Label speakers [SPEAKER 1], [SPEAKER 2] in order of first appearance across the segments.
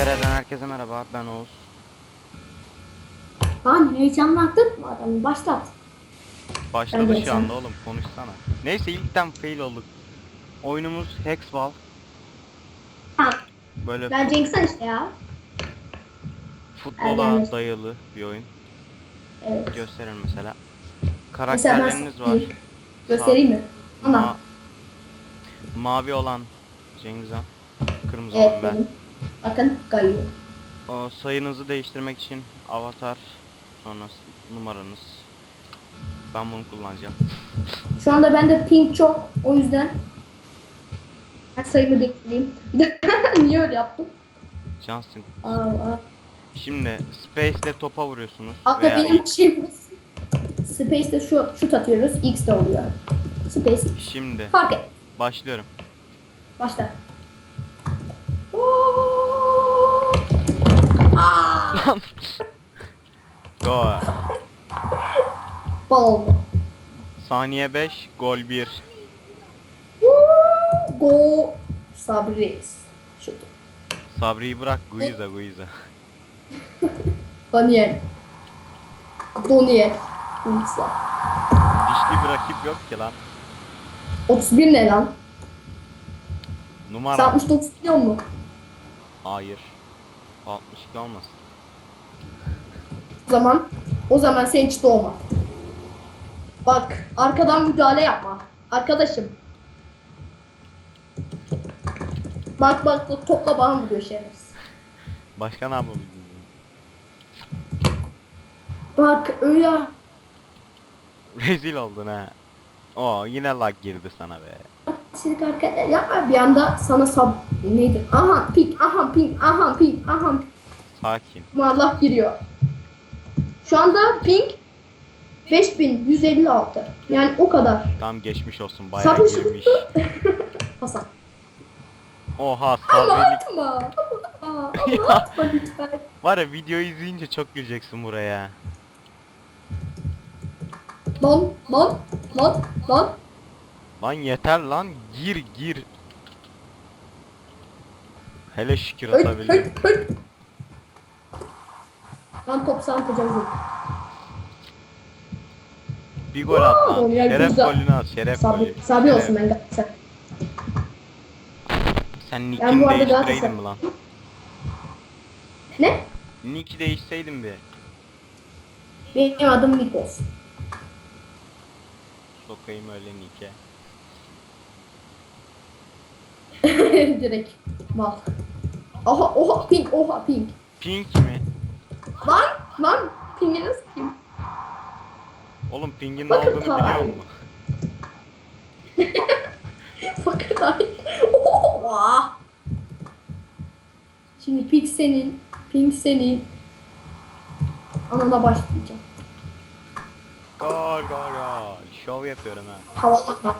[SPEAKER 1] TR'den herkese merhaba ben Oğuz.
[SPEAKER 2] Lan heyecanlandın mı adamı? Başlat.
[SPEAKER 1] Başladı
[SPEAKER 2] Evet,
[SPEAKER 1] şu anda oğlum konuşsana. Neyse ilkten fail olduk. Oyunumuz Hexball.
[SPEAKER 2] Ha,
[SPEAKER 1] Böyle
[SPEAKER 2] ben Cenk'sen işte ya.
[SPEAKER 1] futbola
[SPEAKER 2] Ergenler.
[SPEAKER 1] dayalı bir oyun.
[SPEAKER 2] Evet.
[SPEAKER 1] Gösterin mesela. Karakterleriniz var.
[SPEAKER 2] Göstereyim mi? Ana.
[SPEAKER 1] Ma- mavi olan Cengizhan. Kırmızı
[SPEAKER 2] Evet
[SPEAKER 1] olan ben.
[SPEAKER 2] benim. Bakın Gayu.
[SPEAKER 1] O sayınızı değiştirmek için avatar sonra numaranız. Ben bunu kullanacağım.
[SPEAKER 2] Şu anda bende ping çok. O yüzden ben sayımı de niye öyle yaptım? Aa, aa.
[SPEAKER 1] Şimdi Space ile topa vuruyorsunuz.
[SPEAKER 2] Hatta
[SPEAKER 1] veya
[SPEAKER 2] benim şeyimiz. Space'de şu şut atıyoruz. X de oluyor. Space.
[SPEAKER 1] Şimdi
[SPEAKER 2] Fark et.
[SPEAKER 1] başlıyorum.
[SPEAKER 2] Başla. Aa!
[SPEAKER 1] Gol.
[SPEAKER 2] Bal.
[SPEAKER 1] Saniye 5, gol 1.
[SPEAKER 2] Woo! Go Sabres. Şut.
[SPEAKER 1] Sabri'yi bırak Guiza Guiza.
[SPEAKER 2] Daniel. Donier. Unsa.
[SPEAKER 1] Dişli bir rakip yok ki lan.
[SPEAKER 2] 31 ne lan? Sen
[SPEAKER 1] Numara.
[SPEAKER 2] 69 biliyor musun?
[SPEAKER 1] Hayır. 62 olmasın.
[SPEAKER 2] Zaman o zaman sen hiç doğma. Bak arkadan müdahale yapma. Arkadaşım. Bak bak topla bana vuruyor şerefsiz.
[SPEAKER 1] Başka ne yapabilirim?
[SPEAKER 2] Bak öyle.
[SPEAKER 1] Rezil oldun ha. Oo yine lag girdi sana be.
[SPEAKER 2] Silik hareket yapma bir anda sana sab neydi? Aha pink aha pink aha pink aha
[SPEAKER 1] Sakin.
[SPEAKER 2] Allah giriyor. Şu anda pink 5156. Yani o kadar.
[SPEAKER 1] Tam geçmiş olsun bayağı
[SPEAKER 2] Sabır
[SPEAKER 1] girmiş.
[SPEAKER 2] Hasan.
[SPEAKER 1] Oha
[SPEAKER 2] Ama
[SPEAKER 1] sabrilik.
[SPEAKER 2] atma. Ama,
[SPEAKER 1] Ya.
[SPEAKER 2] atma lütfen.
[SPEAKER 1] Var ya videoyu izleyince çok güleceksin buraya.
[SPEAKER 2] Lan lan lan lan.
[SPEAKER 1] Lan yeter lan gir gir. Hele şükür
[SPEAKER 2] Höt
[SPEAKER 1] atabildim.
[SPEAKER 2] Lan top sana atacağım.
[SPEAKER 1] Bir gol at lan.
[SPEAKER 2] Ya,
[SPEAKER 1] Şeref
[SPEAKER 2] güzel.
[SPEAKER 1] golünü at. Şeref
[SPEAKER 2] Sabri,
[SPEAKER 1] golü.
[SPEAKER 2] sabri
[SPEAKER 1] Şeref.
[SPEAKER 2] olsun ben sen.
[SPEAKER 1] Sen
[SPEAKER 2] Ben
[SPEAKER 1] nickini
[SPEAKER 2] bu arada
[SPEAKER 1] değiştireydin
[SPEAKER 2] Galatasaray-
[SPEAKER 1] mi lan?
[SPEAKER 2] Ne?
[SPEAKER 1] Nick'i değişseydin bir.
[SPEAKER 2] Benim adım Nikos.
[SPEAKER 1] Sokayım öyle nick'e.
[SPEAKER 2] Direkt. Mal. Oha oha pink oha pink.
[SPEAKER 1] Pink mi?
[SPEAKER 2] Lan lan pingi nasıl kim?
[SPEAKER 1] Oğlum Pink'in ne
[SPEAKER 2] Bakın
[SPEAKER 1] olduğunu
[SPEAKER 2] kolay.
[SPEAKER 1] biliyor musun?
[SPEAKER 2] Bakın ay. Oha. Şimdi pink senin. Pink senin. Anana başlayacağım.
[SPEAKER 1] Gol gol gol. Şov yapıyorum ha.
[SPEAKER 2] Havalanma.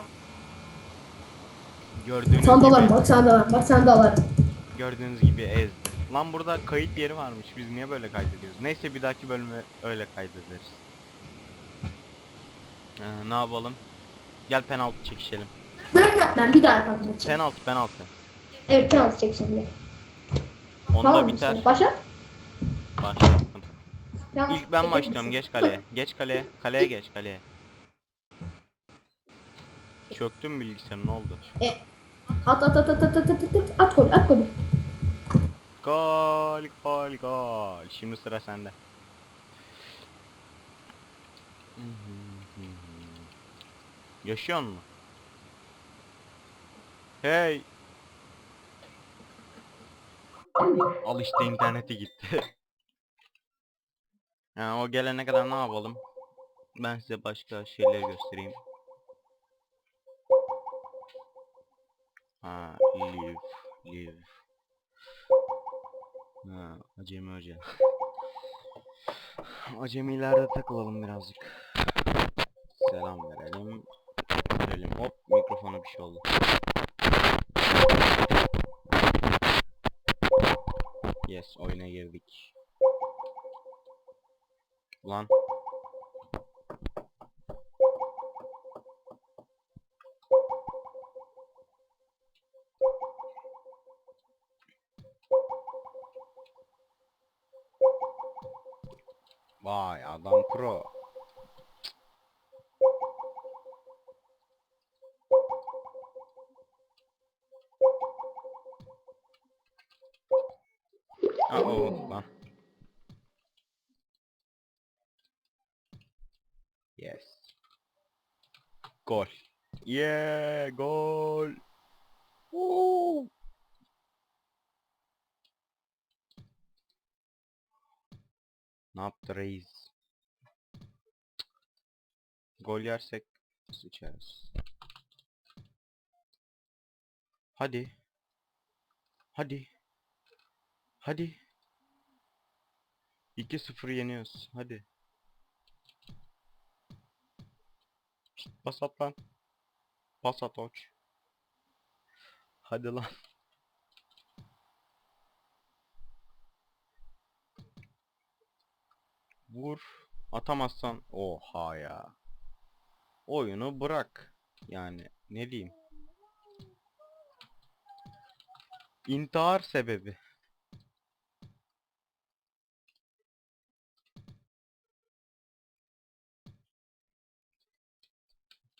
[SPEAKER 1] Gördüğünüz
[SPEAKER 2] de
[SPEAKER 1] gibi,
[SPEAKER 2] alarım bak sen de alarım. Bak sen de alarım.
[SPEAKER 1] gördüğünüz gibi ezdi. Lan burada kayıt yeri varmış. Biz niye böyle kaydediyoruz? Neyse bir dahaki bölümü öyle kaydederiz. Ee, ne yapalım? Gel penaltı çekişelim.
[SPEAKER 2] Ben, ben bir daha yapalım.
[SPEAKER 1] Penaltı penaltı.
[SPEAKER 2] Evet penaltı çek şimdi.
[SPEAKER 1] Onda
[SPEAKER 2] Tamam
[SPEAKER 1] biter.
[SPEAKER 2] şimdi? Başla.
[SPEAKER 1] Başlattım.
[SPEAKER 2] Penaltı
[SPEAKER 1] İlk ben başlıyorum. Geç kaleye. Geç kaleye. Kaleye geç kaleye. Çöktüm bilgisayarın ne oldu?
[SPEAKER 2] E, at at at at at at at at at gol at gol.
[SPEAKER 1] Gol gol gol. Şimdi sıra sende. Yaşıyor mu? Hey. Al işte interneti gitti. yani o gelene kadar ne yapalım? Ben size başka şeyleri göstereyim. Ha, live, live. Ha, acemi hoca. Acemilerde takılalım birazcık. Selam verelim. Verelim. Hop mikrofona bir şey oldu. Yes oyuna girdik. Ulan. Vay adam pro. Aa o lan. Yes. Gol. Yeah, gol. Ne yaptı reis? Gol yersek sıçarız. Hadi. Hadi. Hadi. 2-0 yeniyoruz. Hadi. At lan. Pas at oç. Hadi lan. Vur. Atamazsan oha ya. Oyunu bırak. Yani ne diyeyim? İntihar sebebi.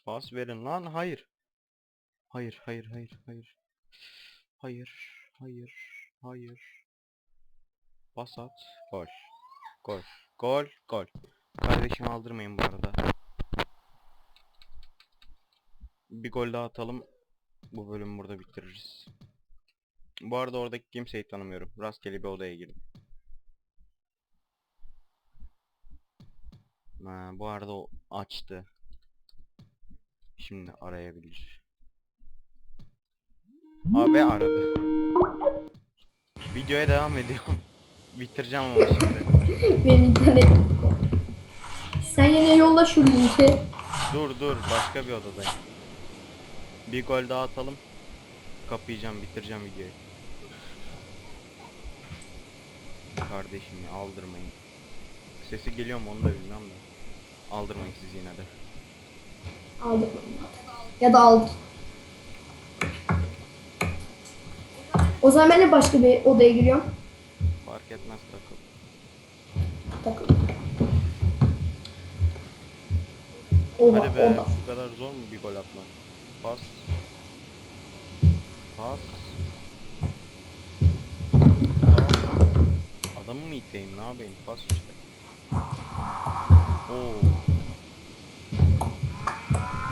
[SPEAKER 1] Pas verin lan. Hayır. Hayır, hayır, hayır, hayır. Hayır, hayır, hayır. Pas at. Gol. Gol. Gol. Gol. Kardeşim aldırmayın bu arada. Bir gol daha atalım. Bu bölümü burada bitiririz. Bu arada oradaki kimseyi tanımıyorum. Rastgele bir odaya girdim. Ha, bu arada o açtı. Şimdi arayabilir. Abi aradı. Videoya devam ediyorum. Bitireceğim ama şimdi.
[SPEAKER 2] Benim internet. Sen yine yolla şu linki.
[SPEAKER 1] Dur dur başka bir odadayım. Bir gol daha atalım. Kapayacağım bitireceğim videoyu. Kardeşim ya, aldırmayın. Sesi geliyor mu onu da bilmem de. Aldırmayın siz yine de.
[SPEAKER 2] Aldım. Ya da aldım. O zaman ben de başka bir odaya giriyorum.
[SPEAKER 1] Fark etmez takıl.
[SPEAKER 2] Takıl. Oha,
[SPEAKER 1] Hadi be
[SPEAKER 2] oha.
[SPEAKER 1] bu kadar zor mu bir gol atmak? Pas. Pas. Pas. Adamı mı itleyeyim ne yapayım? Pas işte. Oo.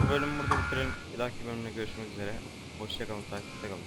[SPEAKER 1] Bu bölümü burada bitirelim. Bir dahaki bölümde görüşmek üzere. Hoşçakalın, takipte kalın.